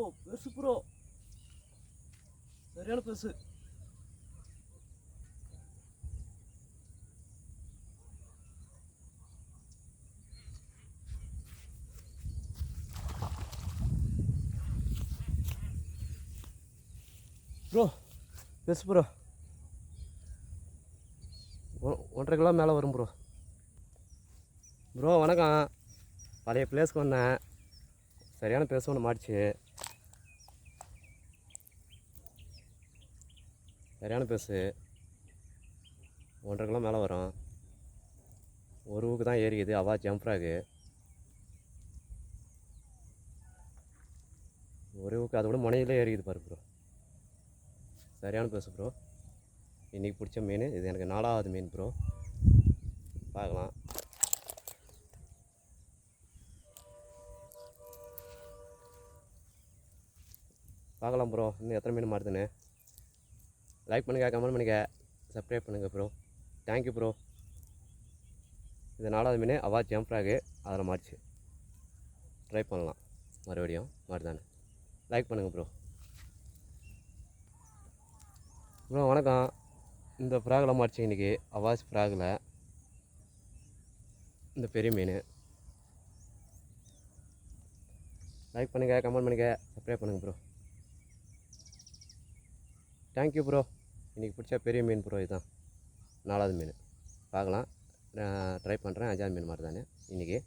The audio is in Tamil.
ப்ரோ பெருசு ப்ரோ சரியான பெருசு ப்ரோ பெருசு ப்ரோ ஒன்றரை கிலோ மேலே வரும் ப்ரோ ப்ரோ வணக்கம். பழைய பிளேஸ்க்கு வந்தேன். சரியான பெருசு ஒன்று மாடிச்சு சரியான பெருசு ஒன்றரை கிலோ மேலே வரும். ஒரு ஊக்கு தான் ஏறிக்குது. அவா ஜம்ப் ஃப்ராகு ஒரு ஊக்கு அதோட முனையிலே ஏறிக்குது பாரு ப்ரோ சரியான பெருசு ப்ரோ இன்றைக்கி பிடிச்ச மீன். இது எனக்கு நாலாவது மீன் ப்ரோ பார்க்கலாம். பார்க்கலாம் ப்ரோ இன்னும் எத்தனை மீன் மாறுதுன்னு. லைக் பண்ணுங்கள் கமெண்ட் பண்ணுங்கள் சப்ஸ்கிரைப் பண்ணுங்கள் ப்ரோ தேங்க்யூ ப்ரோ இது நாலாவது மீன் அவா ஜம்ப்ராகு அதில் மாறிச்சு. ட்ரை பண்ணலாம். மறுபடியும் மாட்டுதானே லைக் பண்ணுங்கள் ப்ரோ ப்ரோ வணக்கம். இந்த ஃப்ராகில் மாட்டுச்சு இன்றைக்கி அவாஸ் ஃப்ராகில் இந்த பெரிய மீன் லைக் பண்ணுங்கள் கமெண்ட் பண்ணுங்கள் சப்ஸ்கிரைப் பண்ணுங்கள் ப்ரோ தேங்க்யூ ப்ரோ இன்றைக்கி பிடிச்ச பெரிய மீன் ப்ரோ இதுதான் நாலாவது மீன். பார்க்கலாம். ட்ரை பண்ணுறேன் அஞ்சாவது மீன் மாதிரி தானே. இன்றைக்கி.